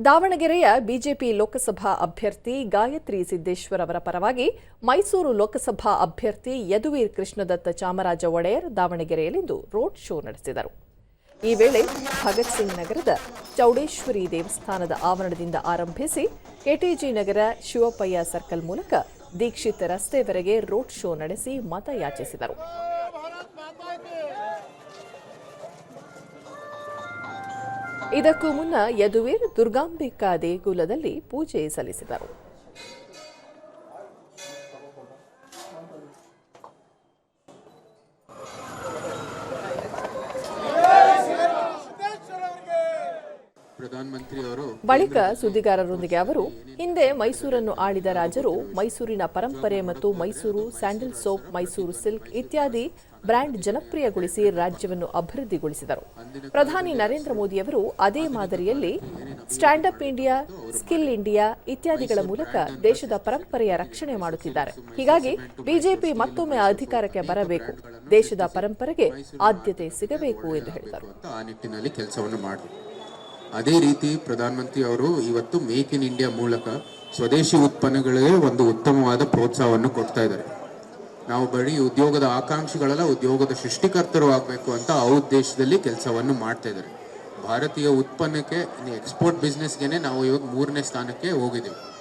ದಾವಣಗೆರೆಯ ಬಿಜೆಪಿ ಲೋಕಸಭಾ ಅಭ್ಯರ್ಥಿ ಗಾಯತ್ರಿ ಸಿದ್ದೇಶ್ವರ್ ಅವರ ಪರವಾಗಿ ಮೈಸೂರು ಲೋಕಸಭಾ ಅಭ್ಯರ್ಥಿ ಯದುವೀರ್ ಕೃಷ್ಣದತ್ತ ಚಾಮರಾಜ ಒಡೆಯರ್ ದಾವಣಗೆರೆಯಲ್ಲಿಂದು ರೋಡ್ ಶೋ ನಡೆಸಿದರು. ಈ ವೇಳೆ ಭಗತ್ ಸಿಂಗ್ ನಗರದ ಚೌಡೇಶ್ವರಿ ದೇವಸ್ಥಾನದ ಆವರಣದಿಂದ ಆರಂಭಿಸಿ ಕೆಟಿಜಿ ನಗರ ಶಿವಪ್ಪಯ್ಯ ಸರ್ಕಲ್ ಮೂಲಕ ದೀಕ್ಷಿತ್ ರಸ್ತೆವರೆಗೆ ರೋಡ್ ಶೋ ನಡೆಸಿ ಮತ ಇದಕ್ಕೂ ಮುನ್ನ ಯದುವೀರ್ ದುರ್ಗಾಂಬಿಕಾ ದೇಗುಲದಲ್ಲಿ ಪೂಜೆ ಸಲ್ಲಿಸಿದರು. ಬಳಿಕ ಸುದ್ದಿಗಾರರೊಂದಿಗೆ ಅವರು ಹಿಂದೆ ಮೈಸೂರನ್ನು ಆಳಿದ ರಾಜರು ಮೈಸೂರಿನ ಪರಂಪರೆ ಮತ್ತು Mysuru sandal soap Mysuru silk ಇತ್ಯಾದಿ ಬ್ರ್ಯಾಂಡ್ ಜನಪ್ರಿಯಗೊಳಿಸಿ ರಾಜ್ಯವನ್ನು ಅಭಿವೃದ್ಧಿಗೊಳಿಸಿದರು. ಪ್ರಧಾನಿ ನರೇಂದ್ರ ಮೋದಿಯವರು ಅದೇ ಮಾದರಿಯಲ್ಲಿ Stand Up India Skill India ಇತ್ಯಾದಿಗಳ ಮೂಲಕ ದೇಶದ ಪರಂಪರೆಯ ರಕ್ಷಣೆ ಮಾಡುತ್ತಿದ್ದಾರೆ. ಹೀಗಾಗಿ ಬಿಜೆಪಿ ಮತ್ತೊಮ್ಮೆ ಅಧಿಕಾರಕ್ಕೆ ಬರಬೇಕು. ದೇಶದ ಪರಂಪರೆಗೆ ಆದ್ಯತೆ ಸಿಗಬೇಕು ಎಂದು ಹೇಳಿದರು. ಅದೇ ರೀತಿ ಪ್ರಧಾನಮಂತ್ರಿ ಅವರು ಇವತ್ತು ಮೇಕ್ ಇನ್ ಇಂಡಿಯಾ ಮೂಲಕ ಸ್ವದೇಶಿ ಉತ್ಪನ್ನಗಳಿಗೆ ಒಂದು ಉತ್ತಮವಾದ ಪ್ರೋತ್ಸಾಹವನ್ನು ಕೊಡ್ತಾ ಇದ್ದಾರೆ. ನಾವು ಬರೀ ಉದ್ಯೋಗದ ಆಕಾಂಕ್ಷಿಗಳಲ್ಲ, ಉದ್ಯೋಗದ ಸೃಷ್ಟಿಕರ್ತರು ಆಗಬೇಕು ಅಂತ ಆ ಉದ್ದೇಶದಲ್ಲಿ ಕೆಲಸವನ್ನು ಮಾಡ್ತಾ ಇದ್ದಾರೆ. ಭಾರತೀಯ ಉತ್ಪನ್ನಕ್ಕೆ ಎಕ್ಸ್ಪೋರ್ಟ್ ಬಿಸ್ನೆಸ್ಗೆ ನಾವು ಇವಾಗ ಮೂರನೇ ಸ್ಥಾನಕ್ಕೆ ಹೋಗಿದ್ದೀವಿ.